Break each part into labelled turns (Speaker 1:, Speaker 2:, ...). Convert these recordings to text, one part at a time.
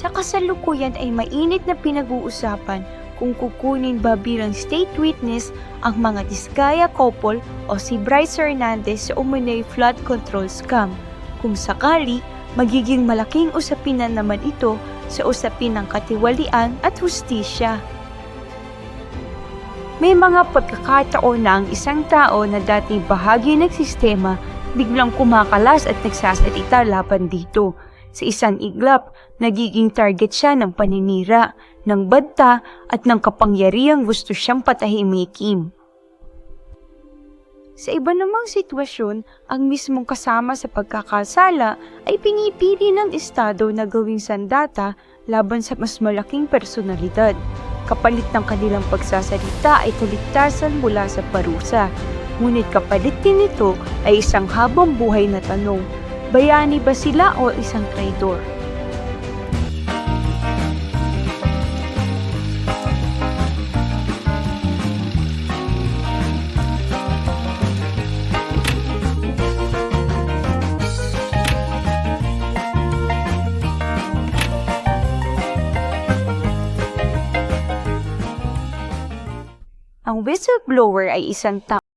Speaker 1: Sa kasalukuyan ay mainit na pinag-uusapan kung kukunin ba bilang state witness ang mga Diskaya couple o si Bryce Hernandez sa umano'y flood control scam. Kung sakali, magiging malaking usapin na naman ito sa usapin ng katiwalian at hustisya. May mga pagkakataon na ang isang tao na dating bahagi ng sistema biglang kumakalas at nagsasalita laban dito. Sa isang iglap, nagiging target siya ng paninira, ng banta at ng kapangyarihang gusto siyang patahimikin. Sa iba namang sitwasyon, ang mismong kasama sa pagkakasala ay pinipili ng Estado na gawing sandata laban sa mas malaking personalidad. Kapalit ng kanilang pagsasalita ay kaligtasan mula sa parusa. Ngunit kapalit din nito ay isang habang buhay na tanong, bayani ba sila o isang traidor? Ang whistleblower ay isang tao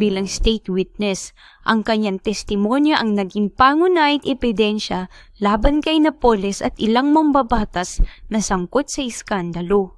Speaker 1: bilang state witness. Ang kanyang testimonya ang naging pangunahing ebidensya laban kay Napoles at ilang mambabatas na sangkot sa iskandalo.